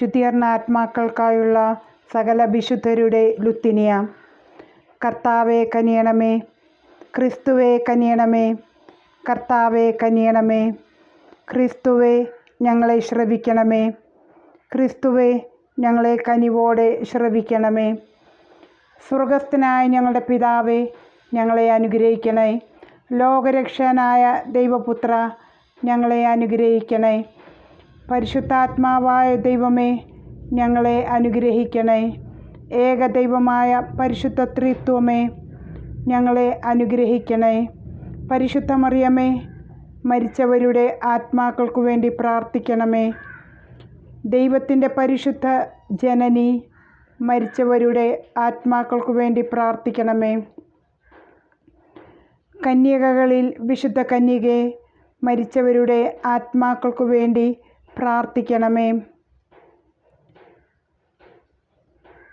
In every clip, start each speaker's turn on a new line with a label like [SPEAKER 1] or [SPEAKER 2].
[SPEAKER 1] ശുദ്ധീകരണ ആത്മാക്കൾക്കായുള്ള സകല വിശുദ്ധരുടെ ലുത്തിനിയ. കർത്താവെ കനിയണമേ. ക്രിസ്തുവെ കനിയണമേ. കർത്താവെ കനിയണമേ. ക്രിസ്തുവെ ഞങ്ങളെ ശ്രവിക്കണമേ. ക്രിസ്തുവെ ഞങ്ങളെ കനിവോടെ ശ്രവിക്കണമേ. സ്വർഗസ്ഥനായ ഞങ്ങളുടെ പിതാവേ ഞങ്ങളെ അനുഗ്രഹിക്കണേ. ലോകരക്ഷകനായ ദൈവപുത്ര ഞങ്ങളെ അനുഗ്രഹിക്കണേ. പരിശുദ്ധാത്മാവായ ദൈവമേ ഞങ്ങളെ അനുഗ്രഹിക്കണേ ഏകദൈവമായ പരിശുദ്ധ ത്രിത്വമേ ഞങ്ങളെ അനുഗ്രഹിക്കണേ പരിശുദ്ധ മറിയമേ മരിച്ചവരുടെ ആത്മാക്കൾക്കു വേണ്ടി പ്രാർത്ഥിക്കണമേ. ദൈവത്തിന്റെ പരിശുദ്ധ ജനനി മരിച്ചവരുടെ ആത്മാക്കൾക്കു വേണ്ടി പ്രാർത്ഥിക്കണമേ. കന്യകകളിൽ വിശുദ്ധ കന്യകെ മരിച്ചവരുടെ ആത്മാക്കൾക്കു വേണ്ടി പ്രാർത്ഥിക്കണമേ.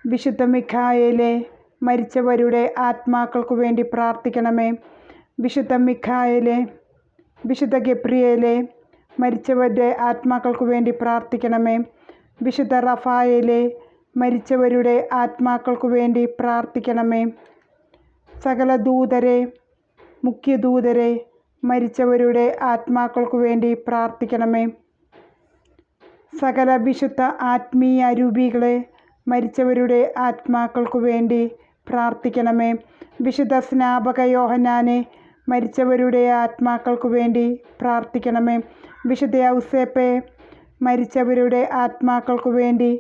[SPEAKER 1] വിശുദ്ധ മിഖായയിലെ മരിച്ചവരുടെ ആത്മാക്കൾക്കു വേണ്ടി പ്രാർത്ഥിക്കണമേ. വിശുദ്ധ മിഖായയിലെ വിശുദ്ധ ഗപ്രിയയിലെ മരിച്ചവരുടെ ആത്മാക്കൾക്കു വേണ്ടി പ്രാർത്ഥിക്കണമേ. വിശുദ്ധ റഫായയിലെ മരിച്ചവരുടെ ആത്മാക്കൾക്കു വേണ്ടി പ്രാർത്ഥിക്കണമേ. സകല ദൂതരെ മുഖ്യദൂതരെ മരിച്ചവരുടെ ആത്മാക്കൾക്കു വേണ്ടി പ്രാർത്ഥിക്കണമേ. സകല വിശുദ്ധ ആത്മീയ രൂപികളെ മരിച്ചവരുടെ ആത്മാക്കൾക്കു വേണ്ടി പ്രാർത്ഥിക്കണമേ. വിശുദ്ധ സ്നാപക യോഹനാനെ മരിച്ചവരുടെ ആത്മാക്കൾക്കു വേണ്ടി പ്രാർത്ഥിക്കണമേ. വിശുദ്ധ ഔസേപ്പെ മരിച്ചവരുടെ ആത്മാക്കൾക്കു വേണ്ടി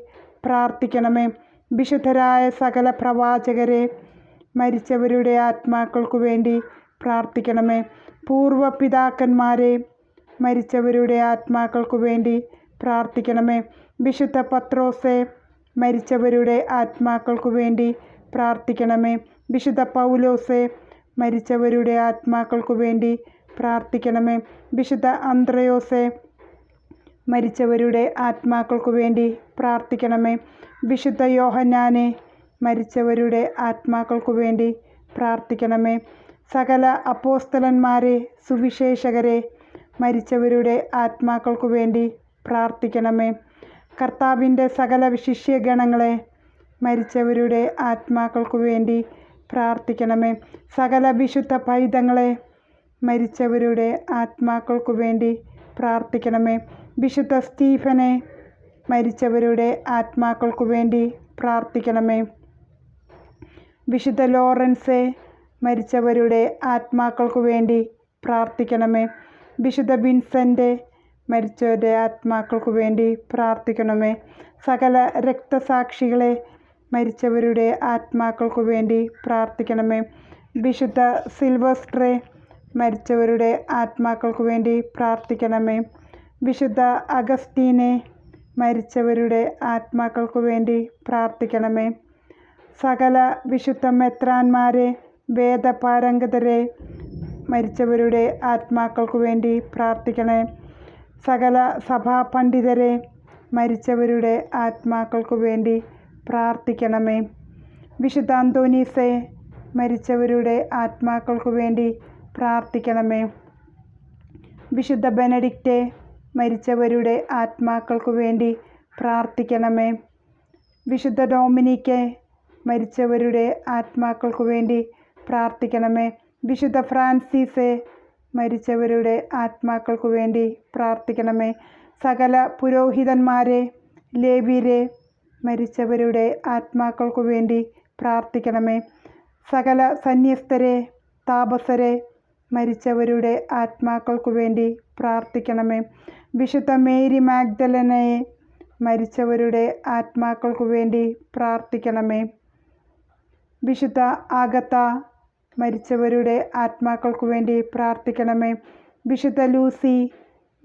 [SPEAKER 1] പ്രാർത്ഥിക്കണമേ. വിശുദ്ധരായ സകല പ്രവാചകരെ മരിച്ചവരുടെ ആത്മാക്കൾക്കു വേണ്ടി പ്രാർത്ഥിക്കണമേ. പൂർവ പിതാക്കന്മാരെ മരിച്ചവരുടെ ആത്മാക്കൾക്കു വേണ്ടി പ്രാർത്ഥിക്കണമേ. വിശുദ്ധ പത്രോസെ മരിച്ചവരുടെ ആത്മാക്കൾക്കു വേണ്ടി പ്രാർത്ഥിക്കണമേ. വിശുദ്ധ പൗലോസെ മരിച്ചവരുടെ ആത്മാക്കൾക്കു വേണ്ടി പ്രാർത്ഥിക്കണമേ. വിശുദ്ധ അന്ത്രയോസെ മരിച്ചവരുടെ ആത്മാക്കൾക്കു വേണ്ടി പ്രാർത്ഥിക്കണമേ. വിശുദ്ധ യോഹന്നാനെ മരിച്ചവരുടെ ആത്മാക്കൾക്കു വേണ്ടി പ്രാർത്ഥിക്കണമേ. സകല അപ്പോസ്തലന്മാരെ സുവിശേഷകരെ മരിച്ചവരുടെ ആത്മാക്കൾക്കു വേണ്ടി പ്രാർത്ഥിക്കണമേ. കർത്താവിന്റെ സകല വിശിഷ്യഗണങ്ങളെ മരിച്ചവരുടെ ആത്മാക്കൾക്കു വേണ്ടി പ്രാർത്ഥിക്കണമേ. സകല വിശുദ്ധ പൈതങ്ങളെ മരിച്ചവരുടെ ആത്മാക്കൾക്കു വേണ്ടി പ്രാർത്ഥിക്കണമേ. വിശുദ്ധ സ്റ്റീഫനെ മരിച്ചവരുടെ ആത്മാക്കൾക്കു വേണ്ടി പ്രാർത്ഥിക്കണമേ. വിശുദ്ധ ലോറൻസെ മരിച്ചവരുടെ ആത്മാക്കൾക്കു വേണ്ടി പ്രാർത്ഥിക്കണമേ. വിശുദ്ധ വിൻസെന്റ് മരിച്ചവരുടെ ആത്മാക്കൾക്കു വേണ്ടി പ്രാർത്ഥിക്കണമേ. സകല രക്തസാക്ഷികളെ മരിച്ചവരുടെ ആത്മാക്കൾക്കു വേണ്ടി പ്രാർത്ഥിക്കണമേ. വിശുദ്ധ സിൽവസ്ട്രെ മരിച്ചവരുടെ ആത്മാക്കൾക്കു വേണ്ടി പ്രാർത്ഥിക്കണമേ. വിശുദ്ധ അഗസ്റ്റീനെ മരിച്ചവരുടെ ആത്മാക്കൾക്കു വേണ്ടി പ്രാർത്ഥിക്കണമേ. സകല വിശുദ്ധ മെത്രാന്മാരെ വേദപാരംഗതരെ മരിച്ചവരുടെ ആത്മാക്കൾക്കു വേണ്ടി പ്രാർത്ഥിക്കണേ സകല പണ്ഡിതരെ മരിച്ചവരുടെ ആത്മാക്കൾക്കു വേണ്ടി പ്രാർത്ഥിക്കണമേ. വിശുദ്ധ അന്തോനീസെ മരിച്ചവരുടെ ആത്മാക്കൾക്കു വേണ്ടി പ്രാർത്ഥിക്കണമേ. വിശുദ്ധ ബെനഡിക്റ്റ് മരിച്ചവരുടെ ആത്മാക്കൾക്കു വേണ്ടി പ്രാർത്ഥിക്കണമേ. വിശുദ്ധ ഡോമിനിക്ക് മരിച്ചവരുടെ ആത്മാക്കൾക്കു വേണ്ടി പ്രാർത്ഥിക്കണമേ. വിശുദ്ധ ഫ്രാൻസിസെ മരിച്ചവരുടെ ആത്മാക്കൾക്കു വേണ്ടി പ്രാർത്ഥിക്കണമേ. സകല പുരോഹിതന്മാരെ ലേവ്യരെ മരിച്ചവരുടെ ആത്മാക്കൾക്കു വേണ്ടി പ്രാർത്ഥിക്കണമേ. സകല സന്യസ്തരെ താപസരെ മരിച്ചവരുടെ ആത്മാക്കൾക്കു വേണ്ടി പ്രാർത്ഥിക്കണമേ. വിശുദ്ധ മേരി മാഗ്ദലനയെ മരിച്ചവരുടെ ആത്മാക്കൾക്കു വേണ്ടി പ്രാർത്ഥിക്കണമേ. വിശുദ്ധ ആഗത്ത മരിച്ചവരുടെ ആത്മാക്കൾക്കു വേണ്ടി പ്രാർത്ഥിക്കണമേ. വിശുദ്ധ ലൂസി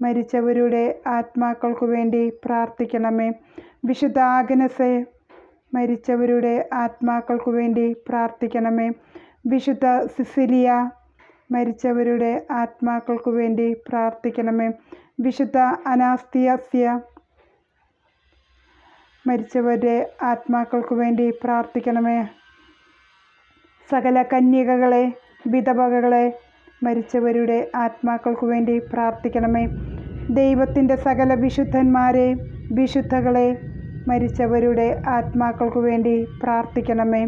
[SPEAKER 1] മരിച്ചവരുടെ ആത്മാക്കൾക്കു വേണ്ടി പ്രാർത്ഥിക്കണമേ. വിശുദ്ധ ആഗ്നസെ മരിച്ചവരുടെ ആത്മാക്കൾക്കു വേണ്ടി പ്രാർത്ഥിക്കണമേ. വിശുദ്ധ സിസിലിയ മരിച്ചവരുടെ ആത്മാക്കൾക്കു വേണ്ടി പ്രാർത്ഥിക്കണമേ. വിശുദ്ധ അനാസ്തിയസ്യ മരിച്ചവരുടെ ആത്മാക്കൾക്കു വേണ്ടി പ്രാർത്ഥിക്കണമേ. സകല കന്യകകളെ വിധവകളെ മരിച്ചവരുടെ ആത്മാക്കൾക്കു വേണ്ടി പ്രാർത്ഥിക്കണമേ. ദൈവത്തിന്റെ സകല വിശുദ്ധന്മാരെ വിശുദ്ധകളെ മരിച്ചവരുടെ ആത്മാക്കൾക്കു വേണ്ടി പ്രാർത്ഥിക്കണമേ.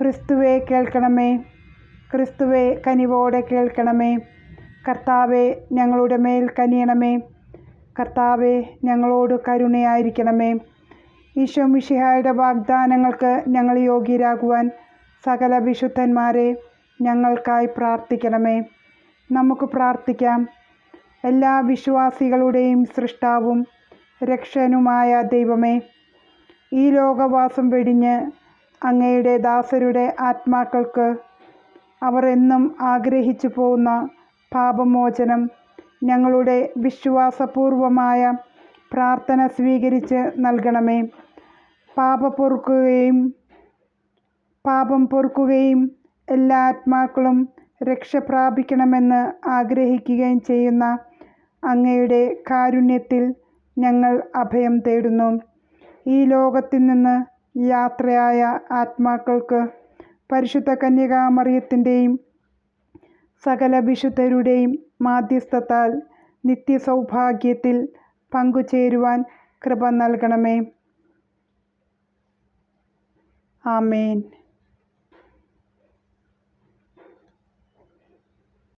[SPEAKER 1] ക്രിസ്തുവെ കേൾക്കണമേ. ക്രിസ്തുവെ കനിവോടെ കേൾക്കണമേ. കർത്താവെ ഞങ്ങളുടെ മേൽ കനിയണമേ. കർത്താവെ ഞങ്ങളോട് കരുണയായിരിക്കണമേ. ഈശോ മിഷിഹായുടെ വാഗ്ദാനങ്ങൾക്ക് ഞങ്ങൾ യോഗ്യരാകുവാൻ സകല വിശുദ്ധന്മാരെ ഞങ്ങൾക്കായി പ്രാർത്ഥിക്കണമേ. നമുക്ക് പ്രാർത്ഥിക്കാം. എല്ലാ വിശ്വാസികളുടെയും സൃഷ്ടാവും രക്ഷനുമായ ദൈവമേ ഈ ലോകവാസം വെടിഞ്ഞ് അങ്ങയുടെ ദാസരുടെ ആത്മാക്കൾക്ക് അവർ എന്നും ആഗ്രഹിച്ചു പോകുന്ന പാപമോചനം ഞങ്ങളുടെ വിശ്വാസപൂർവമായ പ്രാർത്ഥന സ്വീകരിച്ച് നൽകണമേ. പാപ പൊറുക്കുകയും പാപം പൊറുക്കുകയും എല്ലാ ആത്മാക്കളും രക്ഷ പ്രാപിക്കണമെന്ന് ആഗ്രഹിക്കുകയും ചെയ്യുന്ന അങ്ങയുടെ കാരുണ്യത്തിൽ ഞങ്ങൾ അഭയം തേടുന്നു. ഈ ലോകത്തിൽ നിന്ന് യാത്രയായ ആത്മാക്കൾക്ക് പരിശുദ്ധ കന്യകാമറിയത്തിന്റെയും സകല വിശുദ്ധരുടെയും മാധ്യസ്ഥത്താൽ നിത്യസൗഭാഗ്യത്തിൽ പങ്കുചേരുവാൻ കൃപ നൽകണമേ. ആമേൻ.